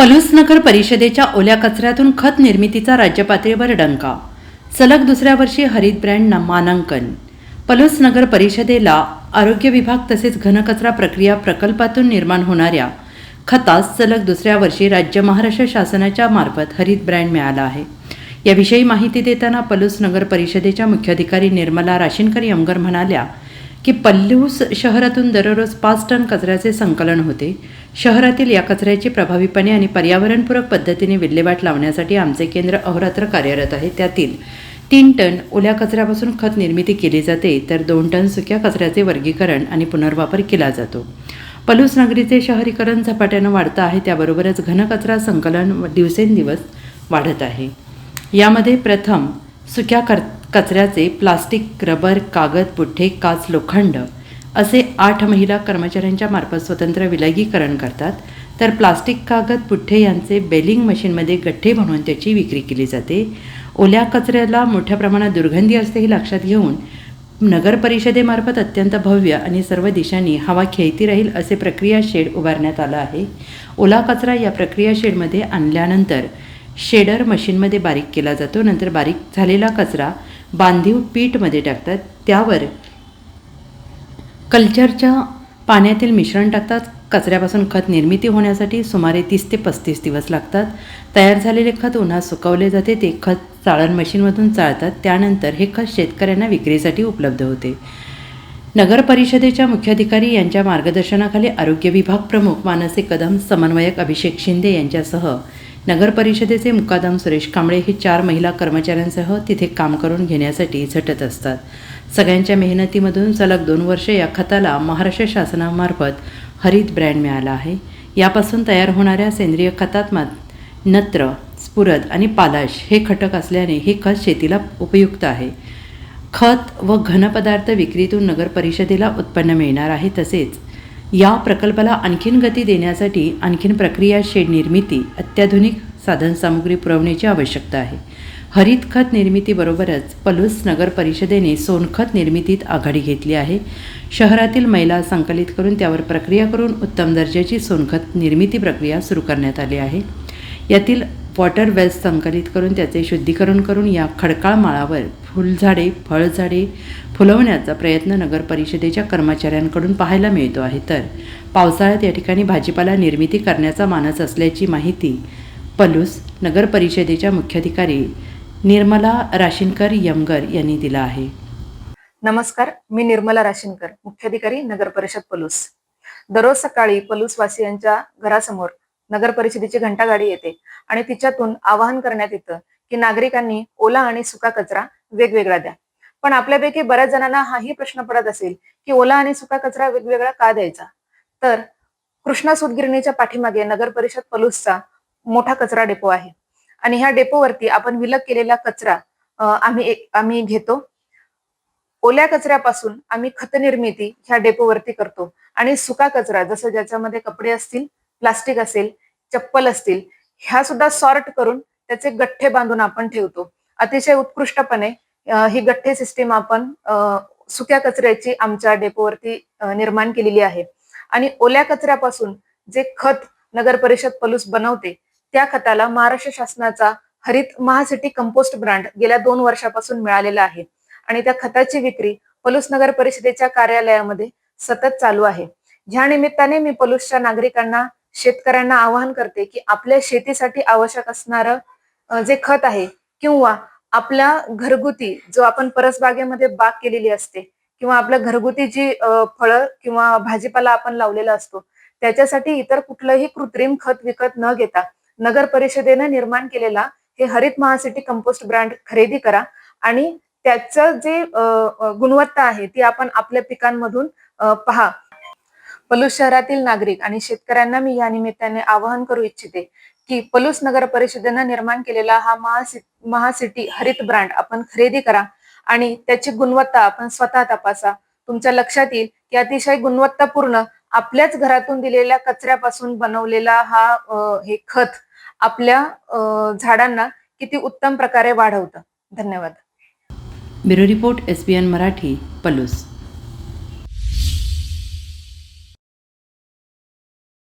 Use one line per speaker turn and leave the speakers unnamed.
पलूस नगर परिषदेच्या ओल्या कचऱ्यातून खत निर्मितीचा राज्यपातळीवर डंका. सलग दुसऱ्या वर्षी हरित ब्रँड मानांकन. पलूस नगर परिषदेला आरोग्य विभाग तसेच घनकचरा प्रक्रिया प्रकल्पातून निर्माण होणाऱ्या खतास सलग दुसऱ्या वर्षी राज्य महाराष्ट्र शासनाच्या मार्फत हरित ब्रँड मिळाला आहे. याविषयी माहिती देताना पलूस नगर परिषदेच्या मुख्याधिकारी निर्मला राशीनकर यमगर म्हणाल्या की पल्लूस शहरातून दररोज पाच टन कचऱ्याचे संकलन होते. शहरातील या कचऱ्याची प्रभावीपणे आणि पर्यावरणपूरक पद्धतीने विल्हेवाट लावण्यासाठी आमचे केंद्र अहोरात्र कार्यरत आहे. त्यातील तीन टन ओल्या कचऱ्यापासून खत निर्मिती केली जाते तर दोन टन सुक्या कचऱ्याचे वर्गीकरण आणि पुनर्वापर केला जातो. पलूस नगरीचे शहरीकरण झपाट्यानं वाढतं आहे त्याबरोबरच घनकचरा संकलन दिवसेंदिवस वाढत आहे. यामध्ये प्रथम सुक्या कर कचऱ्याचे प्लास्टिक रबर कागद पुठ्ठे काच लोखंड असे आठ महिला कर्मचाऱ्यांच्या मार्फत स्वतंत्र विलगीकरण करतात. तर प्लास्टिक कागद पुठ्ठे यांचे बेलिंग मशीनमध्ये गठ्ठे बनवून त्याची विक्री केली जाते. ओल्या कचऱ्याला मोठ्या प्रमाणात दुर्गंधी असते हे लक्षात घेऊन नगर परिषदेमार्फत अत्यंत भव्य आणि सर्व दिशांनी हवा खेळती राहील असे प्रक्रिया शेड उभारण्यात आलं आहे. ओला कचरा या प्रक्रिया शेडमध्ये आणल्यानंतर शेडर मशीनमध्ये बारीक केला जातो. नंतर बारीक झालेला कचरा बांधीव पीठमध्ये टाकतात. त्यावर कल्चरच्या पाण्यातील मिश्रण टाकतात. कचऱ्यापासून खत निर्मिती होण्यासाठी सुमारे तीस ते पस्तीस दिवस लागतात. तयार झालेले खत उन्हात सुकवले जाते. ते खत चाळण मशीनमधून चाळतात. त्यानंतर हे खत शेतकऱ्यांना विक्रीसाठी उपलब्ध होते. नगर परिषदेच्या मुख्याधिकारी यांच्या मार्गदर्शनाखाली आरोग्य विभाग प्रमुख मानसी कदम समन्वयक अभिषेक शिंदे यांच्यासह नगर परिषदेचे मुकादम सुरेश कांबळे हे चार महिला कर्मचाऱ्यांसह तिथे काम करून घेण्यासाठी झटत असतात. सगळ्यांच्या मेहनतीमधून सलग दोन वर्ष या खताला महाराष्ट्र शासनामार्फत हरित ब्रँड मिळाला आहे. यापासून तयार होणाऱ्या सेंद्रिय खतात मात नत्र स्फुरद आणि पालाश हे खटक असल्याने हे खत शेतीला उपयुक्त आहे. खत व घनपदार्थ विक्रीतून नगर परिषदेला उत्पन्न मिळणार आहे तसेच या प्रकल्पाला आणखीन गती देण्यासाठी आणखीन प्रक्रिया शेड निर्मिती अत्याधुनिक साधनसामुग्री पुरवण्याची आवश्यकता आहे. हरित खत निर्मितीबरोबरच पलूस नगर परिषदेने सोनखत निर्मितीत आघाडी घेतली आहे. शहरातील मैला संकलित करून त्यावर प्रक्रिया करून उत्तम दर्जाची सोनखत निर्मिती प्रक्रिया सुरू करण्यात आली आहे. यातील वॉटर वेल्स संकलित करून त्याचे शुद्धीकरण करून या खडकाळ माळावर फुलझाडे फळझाडे फुलवण्याचा प्रयत्न नगर परिषदेच्या कर्मचाऱ्यांकडून पाहायला मिळतो आहे. तर पावसाळ्यात या ठिकाणी भाजीपाला निर्मिती करण्याचा मानस असल्याची माहिती पलूस नगर परिषदेच्या मुख्याधिकारी निर्मला राशीनकर यमगर यांनी दिला आहे.
नमस्कार मी निर्मला राशीनकर मुख्याधिकारी नगर परिषद पलूस. दररोज सकाळी पलूसवासियांच्या घरासमोर नगर परिषदेची घंटागाडी येते आणि तिच्यातून आवाहन करण्यात येतं की नागरिकांनी ओला आणि सुका कचरा वेगवेगळा द्या. पण आपल्यापैकी बऱ्याच जणांना हाही प्रश्न पडत असेल की ओला आणि सुका कचरा वेगवेगळा का द्यायचा? तर कृष्णा सुतगिरणीच्या पाठीमागे नगर परिषद पलूसचा मोठा कचरा डेपो आहे. आणि ह्या डेपोवरती आपण विलग केलेला कचरा आम्ही आम्ही घेतो. ओल्या कचऱ्यापासून आम्ही खत निर्मिती ह्या डेपोवरती करतो. आणि सुका कचरा जसं ज्याच्यामध्ये कपडे असतील प्लास्टिक असेल चप्पल असतील ह्या सुद्धा सॉर्ट करून त्याचे गठ्ठे बांधून आपण ठेवतो. अतिशय उत्कृष्टपणे ही गठ्ठे सिस्टीम आपण सुक्या कचऱ्याची आमच्या डेपोवरती निर्माण केलेली आहे. आणि ओल्या कचऱ्यापासून जे खत नगर परिषद पलूस बनवते त्या खताला महाराष्ट्र शासनाचा हरित महासिटी कंपोस्ट ब्रँड गेल्या दोन वर्षापासून मिळालेला आहे. आणि त्या खताची विक्री पलूस नगर परिषदेच्या कार्यालयामध्ये सतत चालू आहे. ह्या निमित्ताने मी पलूसच्या नागरिकांना शेतकऱ्यांना आवाहन करते की आपल्या शेतीसाठी आवश्यक असणारं जे खत आहे किंवा आपल्या घरगुती जो आपण परसबागेमध्ये बाग केलेली असते किंवा आपल्या घरगुती जी फळं किंवा भाजीपाला आपण लावलेला असतो त्याच्यासाठी इतर कुठलंही कृत्रिम खत विकत न घेता नगर परिषदेनं निर्माण केलेला हे हरित महासिटी कंपोस्ट ब्रँड खरेदी करा आणि त्याचं जे गुणवत्ता आहे ती आपण आपल्या पिकांमधून पहा. पलूस शहरातील नागरिक आणि शेतकऱ्यांना मी या निमित्ताने आवाहन करू इच्छिते की पलूस नगर परिषदेनं निर्माण केलेला हा महासि महासिटी हरित ब्रँड आपण खरेदी करा आणि त्याची गुणवत्ता आपण स्वतः तपासा. तुमच्या लक्षात येईल की अतिशय गुणवत्तापूर्ण आपल्याच घरातून दिलेल्या कचऱ्यापासून बनवलेला हा हे खत आपल्या अ, झाडांना किती उत्तम प्रकारे वाढवतं. धन्यवाद.
Bureau report S B N Marathi Palus.